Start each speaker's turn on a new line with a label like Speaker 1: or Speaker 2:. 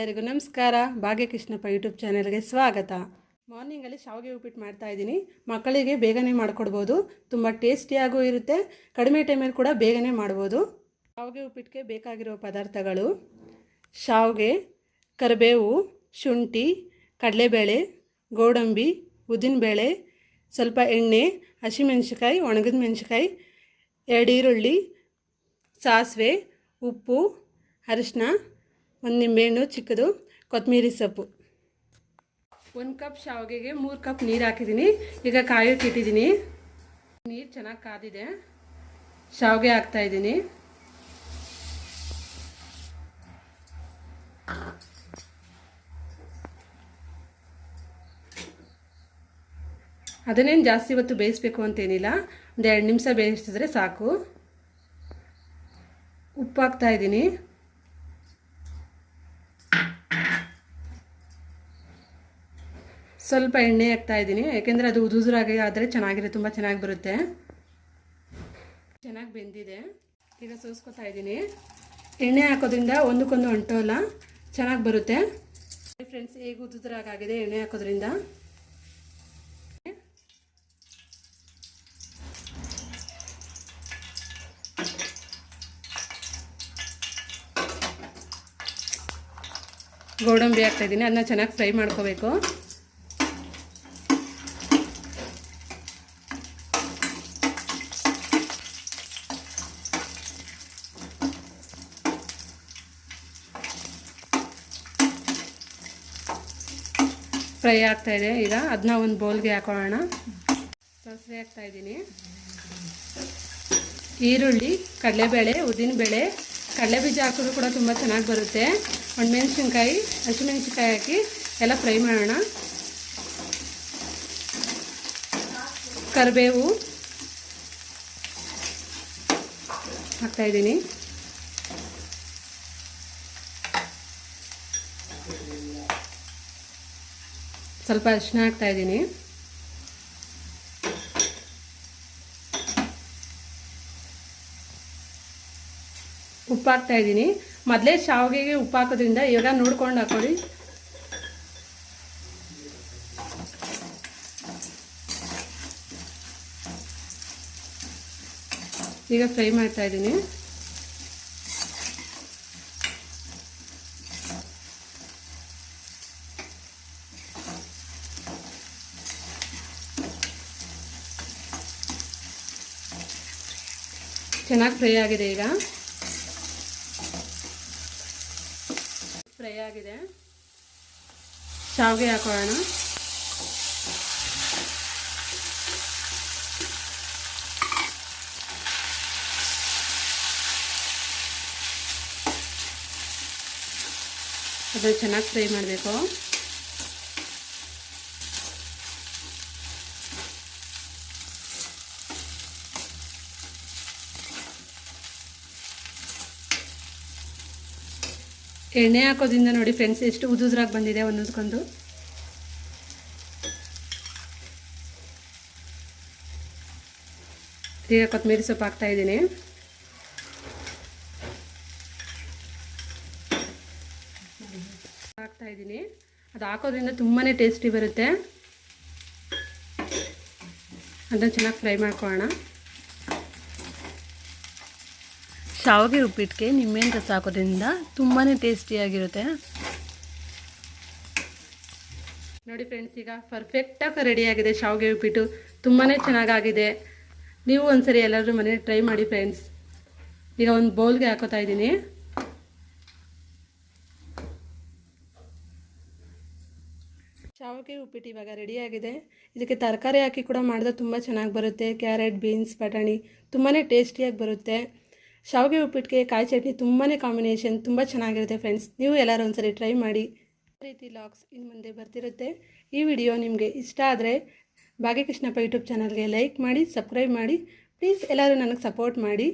Speaker 1: ಎಲ್ಲರಿಗೂ ನಮಸ್ಕಾರ. ಭಾಗ್ಯಕೃಷ್ಣಪ್ಪ ಯೂಟ್ಯೂಬ್ ಚಾನೆಲ್ಗೆ ಸ್ವಾಗತ. ಮಾರ್ನಿಂಗಲ್ಲಿ ಶಾವಿಗೆ ಉಪ್ಪಿಟ್ಟು ಮಾಡ್ತಾ ಇದ್ದೀನಿ. ಮಕ್ಕಳಿಗೆ ಬೇಗನೆ ಮಾಡಿಕೊಡ್ಬೋದು. ತುಂಬ ಟೇಸ್ಟಿಯಾಗೂ ಇರುತ್ತೆ. ಕಡಿಮೆ ಟೈಮಲ್ಲಿ ಕೂಡ ಬೇಗನೆ ಮಾಡ್ಬೋದು. ಶಾವಿಗೆ ಉಪ್ಪಿಟ್ಟಿಗೆ ಬೇಕಾಗಿರೋ ಪದಾರ್ಥಗಳು ಶಾವಿಗೆ, ಕರಿಬೇವು, ಶುಂಠಿ, ಕಡಲೆಬೇಳೆ, ಗೋಡಂಬಿ, ಉದ್ದಿನಬೇಳೆ, ಸ್ವಲ್ಪ ಎಣ್ಣೆ ಹಸಿಮೆಣ್ಸಿಕಾಯಿ ಒಣಗಿದ ಮೆಣಸಿಕಾಯಿ ಎರಡು ಈರುಳ್ಳಿ, ಸಾಸಿವೆ, ಉಪ್ಪು ಅರಿಶಿನ ಒಂದು ನಿಂಬೆಹಣ್ಣು ಚಿಕ್ಕದು ಕೊತ್ತಂಬರಿ ಸೊಪ್ಪು. ಒಂದು ಕಪ್ ಶಾವಿಗೆಗೆ ಮೂರು ಕಪ್ ನೀರು ಹಾಕಿದ್ದೀನಿ ಈಗ ಕಾಯೋಕೆ ಇಟ್ಟಿದ್ದೀನಿ ನೀರು ಚೆನ್ನಾಗಿ ಕಾದಿದೆ. ಶಾವಿಗೆ ಹಾಕ್ತಾ ಇದ್ದೀನಿ ಅದನ್ನೇನು ಜಾಸ್ತಿ ಹೊತ್ತು ಬೇಯಿಸ್ಬೇಕು ಅಂತೇನಿಲ್ಲ. ಒಂದು ಎರಡು ನಿಮಿಷ ಬೇಯಿಸಿದ್ರೆ ಸಾಕು. ಉಪ್ಪು ಹಾಕ್ತಾ ಸ್ವಲ್ಪ ಎಣ್ಣೆ ಹಾಕ್ತಾ ಇದ್ದೀನಿ, ಯಾಕೆಂದರೆ ಅದು ಉದುರಾಗಿ ಆದರೆ ಚೆನ್ನಾಗಿರುತ್ತೆ ತುಂಬ ಚೆನ್ನಾಗಿ ಬರುತ್ತೆ. ಚೆನ್ನಾಗಿ ಬೆಂದಿದೆ. ಈಗ ಸೋಸ್ಕೊತಾ ಇದ್ದೀನಿ. ಎಣ್ಣೆ ಹಾಕೋದ್ರಿಂದ ಒಂದಕ್ಕೊಂದು ಅಂಟೋಲ್ಲ ಚೆನ್ನಾಗಿ ಬರುತ್ತೆ. ಫ್ರೆಂಡ್ಸ್ ಹೇಗೆ ಉದುರಾಗಿದೆ ಎಣ್ಣೆ ಹಾಕೋದ್ರಿಂದ? ಗೋಡಂಬಿ ಹಾಕ್ತಾ ಇದ್ದೀನಿ, ಅದನ್ನ ಚೆನ್ನಾಗಿ ಫ್ರೈ ಮಾಡ್ಕೋಬೇಕು. ಫ್ರೈ ಆಗ್ತಾ ಇದೆ. ಈಗ ಅದನ್ನ ಒಂದು ಬೌಲ್ಗೆ ಹಾಕೊಳ್ಳೋಣ. ಸಾಸಿವೆ ಹಾಕ್ತಾ ಇದ್ದೀನಿ. ಈರುಳ್ಳಿ, ಕಡಲೆಬೇಳೆ ಉದ್ದಿನಬೇಳೆ ಕಡಲೆ ಬೀಜ ಹಾಕಿದ್ರು ಕೂಡ ತುಂಬ ಚೆನ್ನಾಗಿ ಬರುತ್ತೆ. ಒಣಮೆಣ್ಸಿನ್ಕಾಯಿ ಹಸಿಮೆಣ್ಸಿನ್ಕಾಯಿ ಹಾಕಿ ಎಲ್ಲ ಫ್ರೈ ಮಾಡೋಣ. ಕರಿಬೇವು ಹಾಕ್ತಾಯಿದ್ದೀನಿ ಸ್ವಲ್ಪ ಅರಿಶಿನ ಹಾಕ್ತಾಯಿದ್ದೀನಿ ಉಪ್ಪು ಹಾಕ್ತಾ ಇದ್ದೀನಿ. ಮೊದಲೇ ಶಾವಿಗೆಗೆ ಉಪ್ಪು ಹಾಕೋದ್ರಿಂದ ಇವಾಗ ನೋಡ್ಕೊಂಡು ಹಾಕೊಳ್ಳಿ. ಈಗ ಫ್ರೈ ಮಾಡ್ತಾ ಚೆನ್ನಾಗಿ ಫ್ರೈ ಆಗಿದೆ ಈಗ. ಫ್ರೈ ಆಗಿದೆ. ಶಾವಿಗೆ ಹಾಕೊಳ್ಳೋಣ. ಅದನ್ನು ಚೆನ್ನಾಗಿ ಫ್ರೈ ಮಾಡಬೇಕು. ಎಣ್ಣೆ ಹಾಕೋದ್ರಿಂದ ನೋಡಿ ಫ್ರೆಂಡ್ಸ್, ಎಷ್ಟು ಉದುದ್ರಾಗಿ ಬಂದಿದೆ ಒಂದೊಂದ್ಕೊಂಡು ಈಗ ಕೊತ್ತಂಬರಿ ಸೊಪ್ಪು ಹಾಕ್ತಾ ಇದ್ದೀನಿ. ಹಾಕ್ತಾ ಇದ್ದೀನಿ. ಅದು ಹಾಕೋದ್ರಿಂದ ತುಂಬಾ ಟೇಸ್ಟಿ ಬರುತ್ತೆ. ಅದನ್ನು ಚೆನ್ನಾಗಿ ಫ್ರೈ ಮಾಡ್ಕೊಳ್ಳೋಣ. ಶಾವಿಗೆ ಉಪ್ಪಿಟ್ಟಿಗೆ ನಿಂಬೆಹಣ್ಣು ರಸ ಹಾಕೋದ್ರಿಂದ ತುಂಬಾ ಟೇಸ್ಟಿಯಾಗಿರುತ್ತೆ. ನೋಡಿ ಫ್ರೆಂಡ್ಸ್ ಈಗ ಪರ್ಫೆಕ್ಟಾಗಿ ರೆಡಿಯಾಗಿದೆ ಶಾವಿಗೆ ಉಪ್ಪಿಟ್ಟು. ತುಂಬಾ ಚೆನ್ನಾಗಾಗಿದೆ. ನೀವು ಒಂದ್ಸರಿ ಎಲ್ಲರೂ ಮನೇಲಿ ಟ್ರೈ ಮಾಡಿ ಫ್ರೆಂಡ್ಸ್ ಈಗ ಒಂದು ಬೌಲ್ಗೆ ಹಾಕೋತಾ ಇದ್ದೀನಿ. ಶಾವಿಗೆ ಉಪ್ಪಿಟ್ಟು ಇವಾಗ ರೆಡಿಯಾಗಿದೆ ಇದಕ್ಕೆ ತರಕಾರಿ ಹಾಕಿ ಕೂಡ ಮಾಡಿದ್ರೆ ತುಂಬ ಚೆನ್ನಾಗಿ ಬರುತ್ತೆ. ಕ್ಯಾರೆಟ್ ಬೀನ್ಸ್ ಬಟಾಣಿ ತುಂಬಾ ಟೇಸ್ಟಿಯಾಗಿ ಬರುತ್ತೆ. ಶಾವಿಗೆ ಉಪ್ಪಿಟ್ಟಿಗೆ ಕಾಯಿ ಚಟ್ನಿ ತುಂಬಾ ಕಾಂಬಿನೇಷನ್ ತುಂಬ ಚೆನ್ನಾಗಿರುತ್ತೆ ಫ್ರೆಂಡ್ಸ್ ನೀವು ಎಲ್ಲರೂ ಒಂದ್ಸರಿ ಟ್ರೈ ಮಾಡಿ. ರೀತಿ ಲಾಕ್ಸ್ ಇನ್ನು ಮುಂದೆ ಬರ್ತಿರುತ್ತೆ. ಈ ವಿಡಿಯೋ ನಿಮಗೆ ಇಷ್ಟ ಆದರೆ ಭಾಗ್ಯಕೃಷ್ಣಪ್ಪ ಯೂಟ್ಯೂಬ್ ಚಾನಲ್ಗೆ ಲೈಕ್ ಮಾಡಿ ಸಬ್ಸ್ಕ್ರೈಬ್ ಮಾಡಿ. ಪ್ಲೀಸ್ ಎಲ್ಲರೂ ನನಗೆ ಸಪೋರ್ಟ್ ಮಾಡಿ.